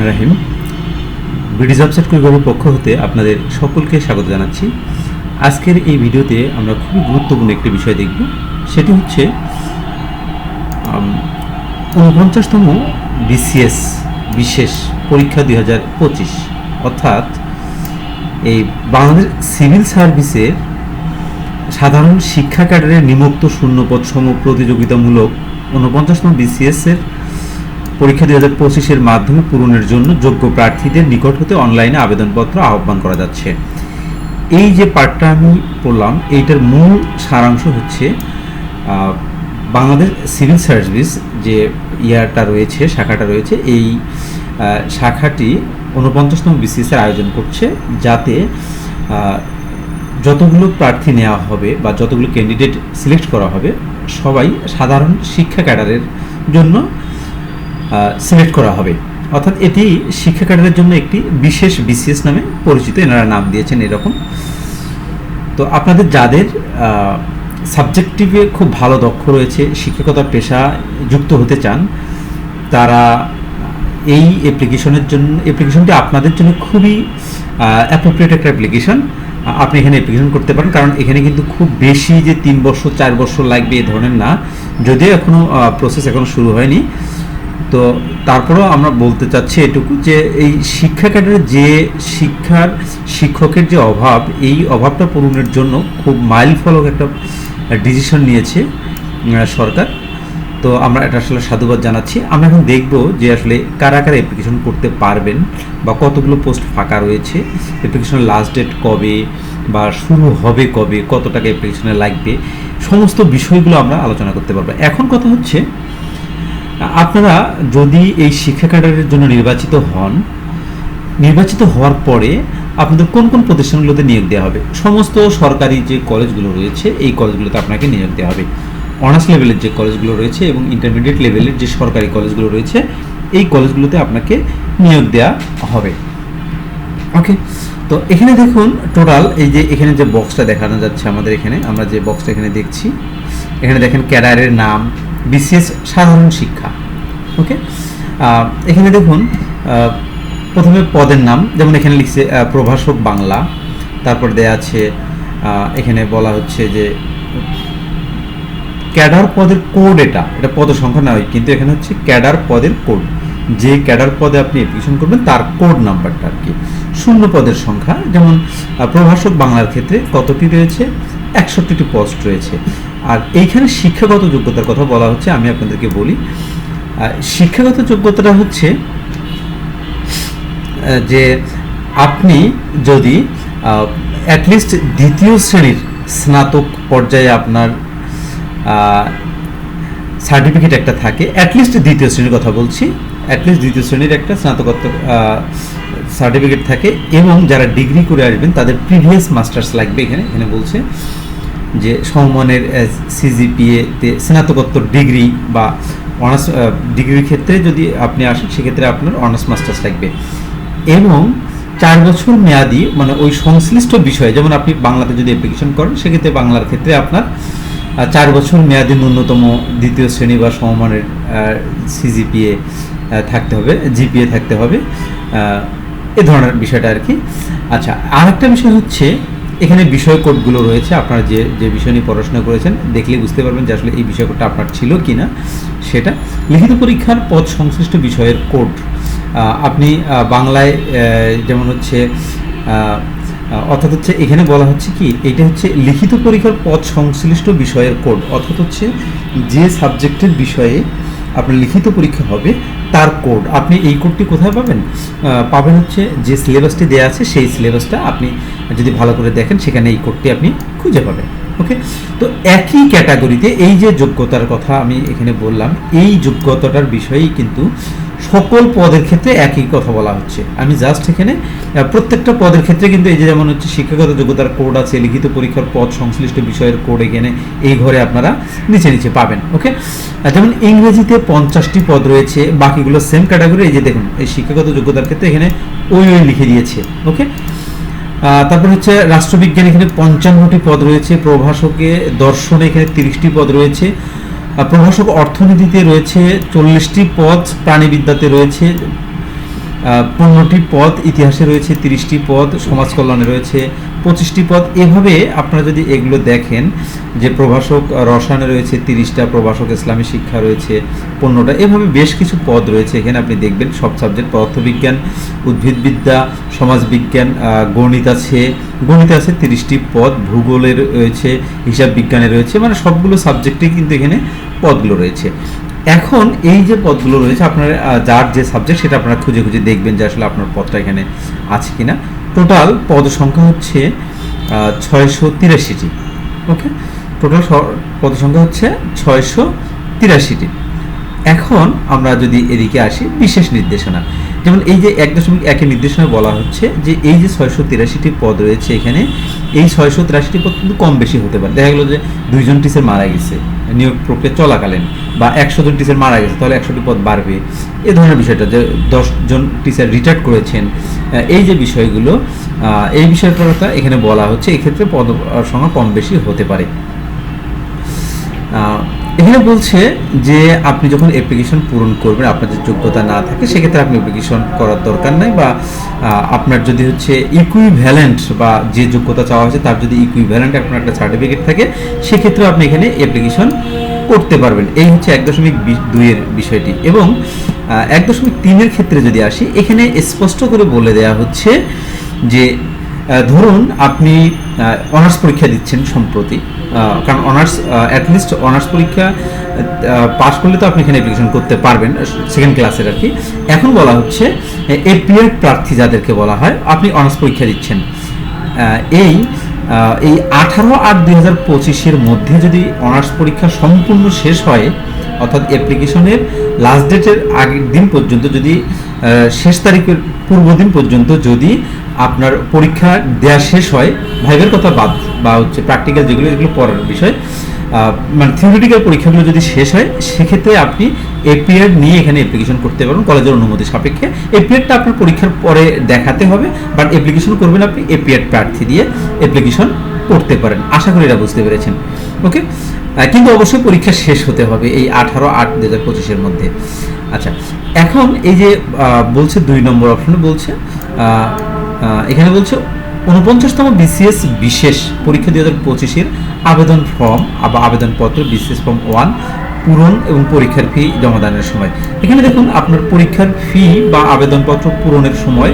Rahman Rahim. British website কুইগরের পক্ষ হতে আপনাদের সকলকে স্বাগত জানাচ্ছি। আজকের এই ভিডিওতে আমরা খুবই গুরুত্বপূর্ণ একটি বিষয় দেখব। সেটি হচ্ছে ঊনপঞ্চাশতম বিসিএস বিশেষ পরীক্ষা দুই হাজার পঁচিশ। অর্থাৎ এই বাংলাদেশ সিভিল সার্ভিসের সাধারণ শিক্ষা ক্যাডারের নিমুক্ত শূন্যপদ সম প্রতিযোগিতামূলক ঊনপঞ্চাশতম বিসিএস এর পরীক্ষা দুই হাজার পঁচিশের মাধ্যমে পূরণের জন্য যোগ্য প্রার্থীদের নিকট হতে অনলাইনে আবেদনপত্র আহ্বান করা যাচ্ছে। এই যে পার্টটা আমি পড়লাম, এইটার মূল সারাংশ হচ্ছে বাংলাদেশ সিভিল সার্ভিস যে ইয়ারটা রয়েছে, শাখাটা রয়েছে, এই শাখাটি ঊনপঞ্চাশতম বিসিএস এর আয়োজন করছে যাতে যতগুলো প্রার্থী নেওয়া হবে বা যতগুলো ক্যান্ডিডেট সিলেক্ট করা হবে, সবাই সাধারণ শিক্ষা ক্যাডারের জন্য সিলেক্ট করা হবে। অর্থাৎ এটি শিক্ষা ক্যাডারের জন্য একটি বিশেষ বিসিএস নামে পরিচিত। এনারা নাম দিয়েছেন এরকম। তো আপনাদের যাদের সাবজেক্টিভে খুব ভালো দক্ষ রয়েছে, শিক্ষকতার পেশা যুক্ত হতে চান, তারা এই অ্যাপ্লিকেশনের জন্য অ্যাপ্লিকেশনটি আপনাদের জন্য খুবই অ্যাপ্রোপ্রিয়েট একটা অ্যাপ্লিকেশন আপনি এখানে অ্যাপ্লিকেশন করতে পারেন, কারণ এখানে কিন্তু খুব বেশি যে তিন বছর, চার বছর লাগবে এ ধরনের না। যদিও এখনও প্রসেস এখনও শুরু হয়নি। তো তারপরেও আমরা বলতে চাচ্ছি এটুকু যে এই শিক্ষা ক্যাডারের যে শিক্ষার শিক্ষকের যে অভাব, এই অভাবটা পূরণের জন্য খুব মাইল ফলক একটা ডিসিশন নিয়েছে সরকার। তো আমরা এটা আসলে সাধুবাদ জানাচ্ছি। আমরা এখন দেখব যে আসলে কারা কারা অ্যাপ্লিকেশন করতে পারবেন বা কতগুলো পোস্ট ফাঁকা রয়েছে। অ্যাপ্লিকেশনের লাস্ট ডেট কবে বা শুরু হবে কবে, কত টাকা অ্যাপ্লিকেশনে লাগবে, সমস্ত বিষয়গুলো আমরা আলোচনা করতে পারব। এখন কথা হচ্ছে আপনারা যদি এই শিক্ষা ক্যাডারের জন্য নির্বাচিত হন, নির্বাচিত হওয়ার পরে আপনাদের কোন কোন প্রতিষ্ঠানগুলোতে নিয়োগ দেওয়া হবে? সমস্ত সরকারি যে কলেজগুলো রয়েছে, এই কলেজগুলোতে আপনাকে নিয়োগ দেওয়া হবে। অনার্স লেভেলের যে কলেজগুলো রয়েছে এবং ইন্টারমিডিয়েট লেভেলের যে সরকারি কলেজগুলো রয়েছে, এই কলেজগুলোতে আপনাকে নিয়োগ দেওয়া হবে। ওকে তো এখানে দেখুন টোটাল এই যে এখানে যে বক্সটা দেখানো যাচ্ছে আমাদের এখানে, আমরা যে বক্সটা এখানে দেখছি, এখানে দেখেন ক্যাডারের নাম বিসিএস সাধারণ শিক্ষা, ওকে? এখানে দেখুন প্রথমে পদের নাম, যেমন এখানে লিখছে প্রভাষক বাংলা, তারপর দেয়া আছে এখানে বলা হচ্ছে যে ক্যাডার পদের কোড এটা এটা পদ সংখ্যা নয়, কিন্তু এখানে হচ্ছে ক্যাডার পদের কোড। যে ক্যাডার পদে আপনি অ্যাপ্লিকেশন করবেন, তার কোড নাম্বারটা আর কি। শূন্য পদের সংখ্যা, যেমন প্রভাষক বাংলার ক্ষেত্রে কতটি রয়েছে? একষট্টিটি পোস্ট রয়েছে। আর এইখানে শিক্ষাগত যোগ্যতার কথা বলা হচ্ছে, আমি আপনাদেরকে বলি। শিক্ষাগত যোগ্যতাটা হচ্ছে যে আপনি যদি অ্যাটলিস্ট দ্বিতীয় শ্রেণির স্নাতক পর্যায়ে আপনার সার্টিফিকেট একটা থাকে অ্যাটলিস্ট দ্বিতীয় শ্রেণির কথা বলছি অ্যাটলিস্ট দ্বিতীয় শ্রেণির একটা স্নাতকোত্তর সার্টিফিকেট থাকে এবং যারা ডিগ্রি করে আসবেন, তাদের প্রিভিয়াস মাস্টার্স লাগবে এখানে এখানে বলছে। যে সমমানের সিজিপিএতে স্নাতকোত্তর ডিগ্রি বা অনার্স ডিগ্রির ক্ষেত্রে যদি আপনি আসেন, সেক্ষেত্রে আপনার অনার্স, মাস্টার্স লাগবে। এবং চার বছর মেয়াদি মানে ওই সংশ্লিষ্ট বিষয়ে, যেমন আপনি বাংলাতে যদি অ্যাপ্লিকেশন করেন, সেক্ষেত্রে বাংলার ক্ষেত্রে আপনার চার বছর মেয়াদি ন্যূনতম দ্বিতীয় শ্রেণি বা সমমানের সিজিপিএ থাকতে হবে জিপিএ থাকতে হবে এ ধরনের বিষয়টা আর কি। আচ্ছা আরেকটা বিষয় হচ্ছে এখানে বিষয় কোডগুলো রয়েছে, আপনারা যে যে বিষয় নিয়ে পড়াশোনা করেছেন, দেখলে বুঝতে পারবেন যে আসলে এই বিষয় কোডটা আপনার ছিল কি না সেটা। লিখিত পরীক্ষার পদ সংশ্লিষ্ট বিষয়ের কোড। আপনি বাংলায় যেমন হচ্ছে অর্থাৎ হচ্ছে এখানে বলা হচ্ছে কি, এটা হচ্ছে লিখিত পরীক্ষার পদ সংশ্লিষ্ট বিষয়ের কোড। অর্থাৎ হচ্ছে যে সাবজেক্টের বিষয়ে আপনার লিখিত পরীক্ষা হবে তার কোড আপনি এই কোডটি কোথায় পাবেন? পাবেন হচ্ছে যে সিলেবাসটি দেওয়া আছে, সেই সিলেবাসটা আপনি যদি ভালো করে দেখেন, সেখানে এই কোডটি আপনি খুঁজে পাবেন। ওকে তো একই ক্যাটাগরিতে এই যে যোগ্যতার কথা আমি এখানে বললাম, এই যোগ্যতাটার বিষয়েই কিন্তু সকল পদের ক্ষেত্রে একই কথা বলা হচ্ছে। আমি জাস্ট এখানে প্রত্যেকটা পদের ক্ষেত্রে কিন্তু এই যে যেমন হচ্ছে শিক্ষাগত যোগ্যতার কোড আছে, লিখিত পরীক্ষার পদ, সংশ্লিষ্ট বিষয়ের কোড এখানে এই ঘরে আপনারা নিচে নিচে পাবেন ওকে যেমন ইংরেজিতে পঞ্চাশটি পদ রয়েছে, বাকিগুলো সেম ক্যাটাগরি এই যে দেখুন, এই শিক্ষাগত যোগ্যতার ক্ষেত্রে এখানে ওই ওই লিখে দিয়েছে ওকে তারপর হচ্ছে রাষ্ট্রবিজ্ঞান এখানে পঞ্চান্নটি পদ রয়েছে, প্রভাষকে, দর্শনে এখানে তিরিশটি পদ রয়েছে প্রভাষক অর্থনীতিতে রয়েছে চল্লিশটি পদ প্রাণীবিদ্যাতে রয়েছে পনেরোটি পদ, ইতিহাসে রয়েছে তিরিশটি পদ সমাজ কল্যাণে রয়েছে পঁচিশটি পদ। এভাবে আপনারা যদি এগুলো দেখেন, যে প্রভাষক রসায়নে রয়েছে তিরিশটা, প্রভাষক ইসলামী শিক্ষা রয়েছে পনেরোটা, এভাবে বেশ কিছু পদ রয়েছে। এখানে আপনি দেখবেন সব সাবজেক্ট, পদার্থবিজ্ঞান, উদ্ভিদবিদ্যা, সমাজবিজ্ঞান গণিত আছে। গণিত আছে তিরিশটি পদ ভূগোলের রয়েছে হিসাব বিজ্ঞানে রয়েছে মানে সবগুলো সাবজেক্টেই কিন্তু এখানে পদগুলো রয়েছে। এখন এই যে পদগুলো রয়েছে, আপনার যার যে সাবজেক্ট সেটা আপনারা খুঁজে খুঁজে দেখবেন যে আসলে আপনার পদটা এখানে আছে কিনা। টোটাল পদ সংখ্যা হচ্ছে ছয়শো তিরাশিটি। ওকে টোটাল পদ সংখ্যা হচ্ছে ছয়শো তিরাশিটি। এখন আমরা যদি এদিকে আসি, বিশেষ নির্দেশনা। যেমন এই যে এক দশমিক একের নির্দেশনা বলা হচ্ছে যে এই যে ছয়শো তিরাশিটি পদ রয়েছে এখানে, এই ছয়শো তিরাশিটি পদ কিন্তু কম বেশি হতে পারে। দেখা গেলো যে দুইজন টিচার মারা গেছে, নিয়োগ প্রক্রিয়া চলাকালীন, বা একশো জন টিচার মারা গেছে, তাহলে একশোটি পদ বাড়বে। এ ধরনের বিষয়টা যে দশজন টিচার রিটায়ার্ড করেছেন এই যে বিষয়গুলো এই বিষয়টার কথা এখানে বলা হচ্ছে এক্ষেত্রে পদ সংখ্যা কম বেশি হতে পারে। এখানে বলছে যে আপনি যখন অ্যাপ্লিকেশন পূরণ করবেন, আপনার যে যোগ্যতা না থাকে, সেক্ষেত্রে আপনি অ্যাপ্লিকেশন করার দরকার নাই বা আপনার যদি হচ্ছে ইকুইভ্যালেন্ট বা যে যোগ্যতা চাওয়া হয়েছে, তার যদি ইকুইভ্যালেন্ট আপনার একটা সার্টিফিকেট থাকে, সেক্ষেত্রে আপনি এখানে অ্যাপ্লিকেশন করতে পারবেন। এই হচ্ছে এক দশমিক দুইয়ের বিষয়টি। এবং এক দশমিক তিনের ক্ষেত্রে যদি আসি, এখানে স্পষ্ট করে বলে দেওয়া হচ্ছে যে ধরুন আপনি অনার্স পরীক্ষা দিচ্ছেন সম্প্রতি। কারণ অনার্স অ্যাটলিস্ট অনার্স পরীক্ষা পাস করলে তো আপনি এখানে অ্যাপ্লিকেশন করতে পারবেন সেকেন্ড ক্লাসের আর কি। এখন বলা হচ্ছে এপিআর প্রার্থী যাদেরকে বলা হয়, আপনি অনার্স পরীক্ষা দিচ্ছেন। এই এই আঠারো আট দুই হাজার পঁচিশের মধ্যে যদি অনার্স পরীক্ষা সম্পূর্ণ শেষ হয়, অর্থাৎ অ্যাপ্লিকেশনের লাস্ট ডেটের আগের দিন পর্যন্ত যদি শেষ তারিখের পূর্ব দিন পর্যন্ত যদি আপনার পরীক্ষা দেওয়া শেষ হয় ভাইবের কথা বাদ বা হচ্ছে প্র্যাকটিক্যাল যেগুলো, এগুলো পড়ার বিষয় মানে থিওরিটিক্যাল পরীক্ষাগুলো যদি শেষ হয়, সেক্ষেত্রে আপনি এপিএড নিয়ে এখানে অ্যাপ্লিকেশন করতে পারবেন, কলেজের অনুমতি সাপেক্ষে। এপিএডটা আপনার পরীক্ষার পরে দেখাতে হবে বাট অ্যাপ্লিকেশন করবেন আপনি এপিএড প্রার্থী দিয়ে অ্যাপ্লিকেশন করতে পারেন। আশা করি এটা বুঝতে পেরেছেন। ওকে কিন্তু অবশ্যই পরীক্ষা শেষ হতে হবে এই আঠারো আট দু হাজার পঁচিশের মধ্যে। আচ্ছা এখন এই যে বলছে দুই নম্বর অপশনে বলছে এখানে বলছে উনপঞ্চাশতম বিসিএস বিশেষ পরীক্ষা দুই হাজার পঁচিশের আবেদন ফর্ম বা আবেদনপত্র বিসিএস ফর্ম ওয়ান পূরণ এবং পরীক্ষার ফি জমাদানের সময়। এখানে দেখুন, আপনার পরীক্ষার ফি বা আবেদনপত্র পূরণের সময়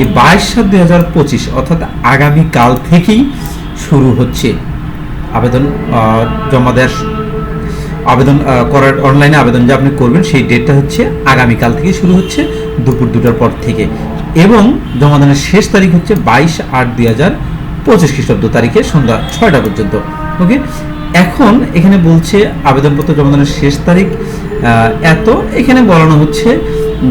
এই বাইশ সাত দুই হাজার পঁচিশ, অর্থাৎ আগামীকাল থেকেই শুরু হচ্ছে আবেদন জমা দেওয়ার আবেদন করার অনলাইনে আবেদন যে আপনি করবেন, সেই ডেটটা হচ্ছে আগামীকাল থেকে শুরু হচ্ছে দুপুর দুটার পর থেকে। এবং জমাদানের শেষ তারিখ হচ্ছে বাইশ আট দুই হাজার পঁচিশ খ্রিস্টাব্দ তারিখে সন্ধ্যা ছয়টা পর্যন্ত। ওকে এখন এখানে বলছে আবেদনপত্র জমাদানের শেষ তারিখ এত। এখানে বলানো হচ্ছে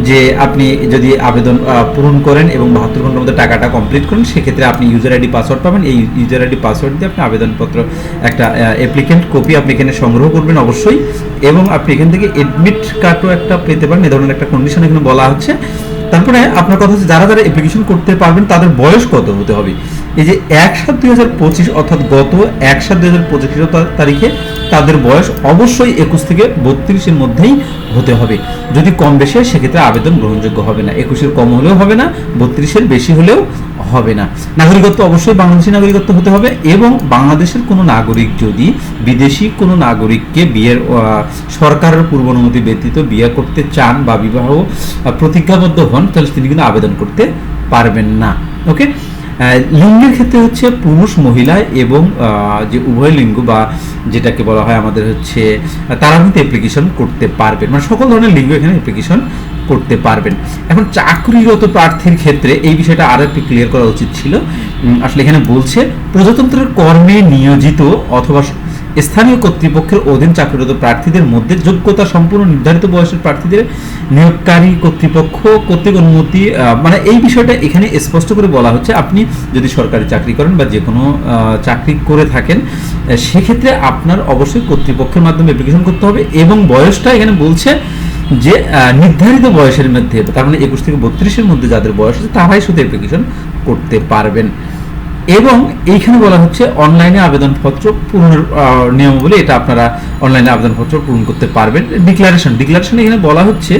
যে আপনি যদি আবেদন পূরণ করেন এবং বাহাত্তর ঘণ্টার মধ্যে টাকাটা কমপ্লিট করেন, সেক্ষেত্রে আপনি ইউজার আইডি পাসওয়ার্ড পাবেন। এই ইউজার আইডি পাসওয়ার্ড দিয়ে আপনি আবেদনপত্র একটা অ্যাপ্লিকেন্ট কপি আপনি এখানে সংগ্রহ করবেন অবশ্যই এবং আপনি এখান থেকে এডমিট কার্ডও একটা পেতে পারেন। এ ধরনের একটা কন্ডিশন এখানে বলা হচ্ছে তারপরে আপনার কথা হচ্ছে, যারা যারা অ্যাপ্লিকেশন করতে পারবেন, তাদের বয়স কত হতে হবে? এই যে এক সাত দুই হাজার পঁচিশ, অর্থাৎ গত এক সাত দুই হাজার পঁচিশ তারিখে তাদের বয়স অবশ্যই একুশ থেকে বত্রিশের মধ্যেই হতে হবে। যদি কম বেশি হয়, সেক্ষেত্রে আবেদন গ্রহণযোগ্য হবে না। একুশের কম হলেও হবে না, বত্রিশের বেশি হলেও হবে না। নাগরিকত্ব অবশ্যই বাংলাদেশি নাগরিকত্ব হতে হবে এবং বাংলাদেশের কোনো নাগরিক যদি বিদেশি কোনো নাগরিককে বিয়ের সরকারের পূর্ব অনুমতি ব্যতীত বিয়ে করতে চান বা বিবাহ প্রতিজ্ঞাবদ্ধ হন, তাহলে তিনি কিন্তু আবেদন করতে পারবেন না। ওকে লিঙ্গের ক্ষেত্রে হচ্ছে পুরুষ, মহিলা এবং যে উভয় লিঙ্গ বা যেটাকে বলা হয় আমাদের হচ্ছে তারা কিন্তু অ্যাপ্লিকেশন করতে পারবেন। মানে সকল ধরনের লিঙ্গ এখানে অ্যাপ্লিকেশন করতে পারবেন। এখন চাকরিরত প্রার্থীর ক্ষেত্রে এই বিষয়টা আরও একটু ক্লিয়ার করা উচিত ছিল। আসলে এখানে বলছে, প্রজাতন্ত্রের কর্মে নিয়োজিত অথবা স্থানীয় কর্তৃপক্ষের অধীন চাকরিরত প্রার্থীদের মধ্যে যোগ্যতা সম্পূর্ণ নির্ধারিত বয়সের প্রার্থীদের নিয়োগকারী কর্তৃপক্ষ কর্তৃক অনুমতি মানে এই বিষয়টা এখানে স্পষ্ট করে বলা হচ্ছে। আপনি যদি সরকারি চাকরি করেন বা যে কোনো চাকরি করে থাকেন সেক্ষেত্রে আপনার অবশ্যই কর্তৃপক্ষের মাধ্যমে অ্যাপ্লিকেশন করতে হবে এবং বয়সটা এখানে বলছে যে নির্ধারিত বয়সের মধ্যে, তার মানে একুশ থেকে বত্রিশের মধ্যে যাদের বয়স আছে, তারাই শুধু অ্যাপ্লিকেশন করতে পারবেন। এবং এইখানে বলা হচ্ছে অনলাইনে আবেদনপত্র পূরণের নিয়মাবলী, এটা আপনারা অনলাইনে আবেদনপত্র পূরণ করতে পারবেন। ডিক্লারেশন ডিক্লারেশন এখানে বলা হচ্ছে